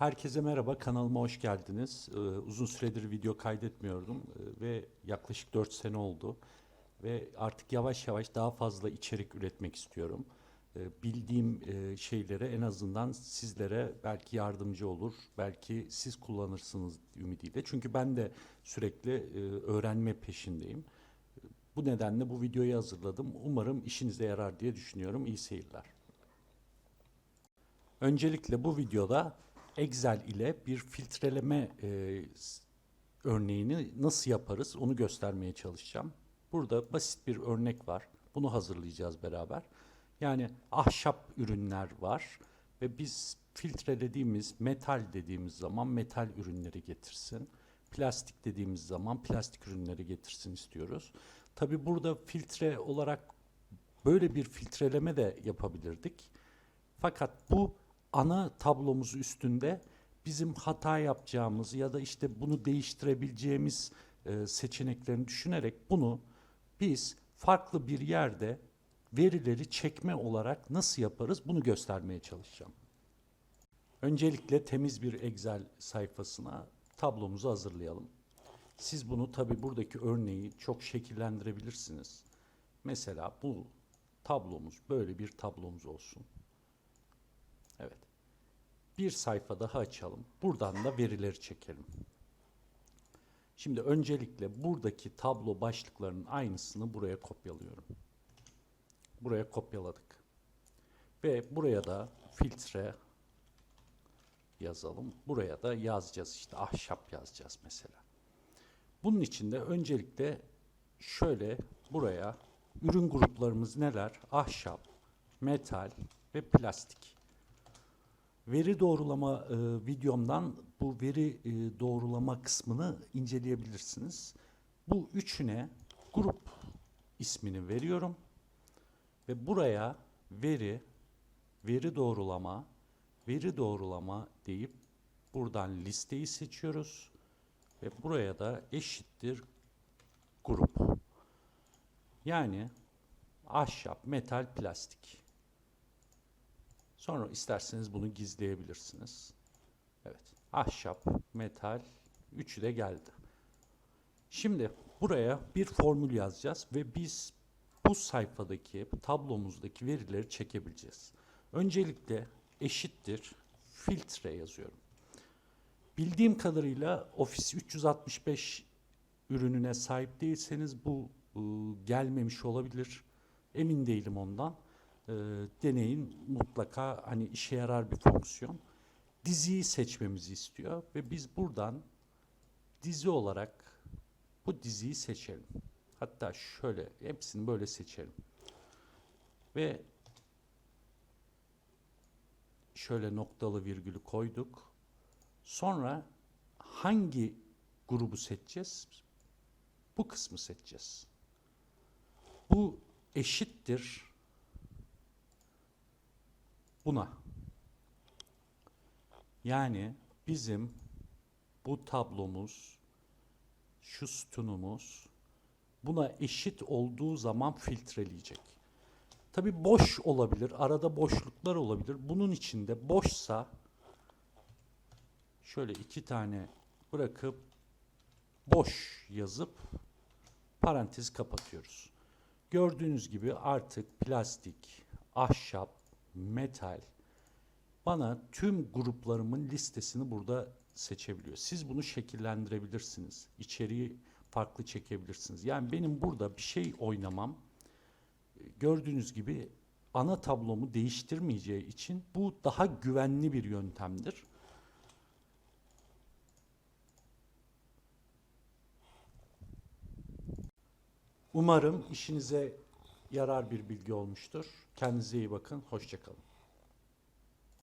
Herkese merhaba, kanalıma hoş geldiniz. Ee, uzun süredir video kaydetmiyordum ee, ve yaklaşık 4 sene oldu. Ve artık yavaş yavaş daha fazla içerik üretmek istiyorum. Ee, bildiğim e, şeylere en azından sizlere belki yardımcı olur, belki siz kullanırsınız ümidiyle. Çünkü ben de sürekli e, öğrenme peşindeyim. Bu nedenle bu videoyu hazırladım. Umarım işinize yarar diye düşünüyorum. İyi seyirler. Öncelikle bu videoda Excel ile bir filtreleme e, örneğini nasıl yaparız onu göstermeye çalışacağım. Burada basit bir örnek var. Bunu hazırlayacağız beraber. Yani ahşap ürünler var ve biz filtrelediğimiz metal dediğimiz zaman metal ürünleri getirsin. Plastik dediğimiz zaman plastik ürünleri getirsin istiyoruz. Tabi burada filtre olarak böyle bir filtreleme de yapabilirdik. Fakat bu ana tablomuz üstünde bizim hata yapacağımız ya da işte bunu değiştirebileceğimiz e, seçeneklerini düşünerek bunu biz farklı bir yerde verileri çekme olarak nasıl yaparız bunu göstermeye çalışacağım. Öncelikle temiz bir Excel sayfasına tablomuzu hazırlayalım. Siz bunu tabi buradaki örneği çok şekillendirebilirsiniz. Mesela bu tablomuz böyle bir tablomuz olsun. Bir sayfa daha açalım. Buradan da verileri çekelim. Şimdi öncelikle buradaki tablo başlıklarının aynısını buraya kopyalıyorum. Buraya kopyaladık. Ve buraya da filtre yazalım. Buraya da yazacağız işte ahşap yazacağız mesela. Bunun için de öncelikle şöyle buraya ürün gruplarımız neler? Ahşap, metal ve plastik. Veri doğrulama e, videomdan bu veri e, doğrulama kısmını inceleyebilirsiniz. Bu üçüne grup ismini veriyorum ve buraya veri, veri doğrulama, veri doğrulama deyip buradan listeyi seçiyoruz ve buraya da eşittir grup. Yani ahşap, metal, plastik. Sonra isterseniz bunu gizleyebilirsiniz. Evet. Ahşap, metal, üçü de geldi. Şimdi buraya bir formül yazacağız ve biz bu sayfadaki tablomuzdaki verileri çekebileceğiz. Öncelikle eşittir filtre yazıyorum. Bildiğim kadarıyla Office 365 ürününe sahip değilseniz bu e, gelmemiş olabilir. Emin değilim ondan. E, deneyin mutlaka hani işe yarar bir fonksiyon. Diziyi seçmemizi istiyor ve biz buradan dizi olarak bu diziyi seçelim. Hatta şöyle hepsini böyle seçelim. Ve şöyle noktalı virgülü koyduk. Sonra hangi grubu seçeceğiz? Bu kısmı seçeceğiz. Bu eşittir buna. Yani bizim bu tablomuz, şu sütunumuz buna eşit olduğu zaman filtreleyecek. Tabi boş olabilir, arada boşluklar olabilir. Bunun içinde boşsa şöyle iki tane bırakıp boş yazıp parantez kapatıyoruz. Gördüğünüz gibi artık plastik, ahşap, metal bana tüm gruplarımın listesini burada seçebiliyor. Siz bunu şekillendirebilirsiniz. İçeriği farklı çekebilirsiniz. Yani benim burada bir şey oynamam gördüğünüz gibi ana tablomu değiştirmeyeceği için bu daha güvenli bir yöntemdir. Umarım işinize yarar bir bilgi olmuştur. Kendinize iyi bakın. Hoşçakalın.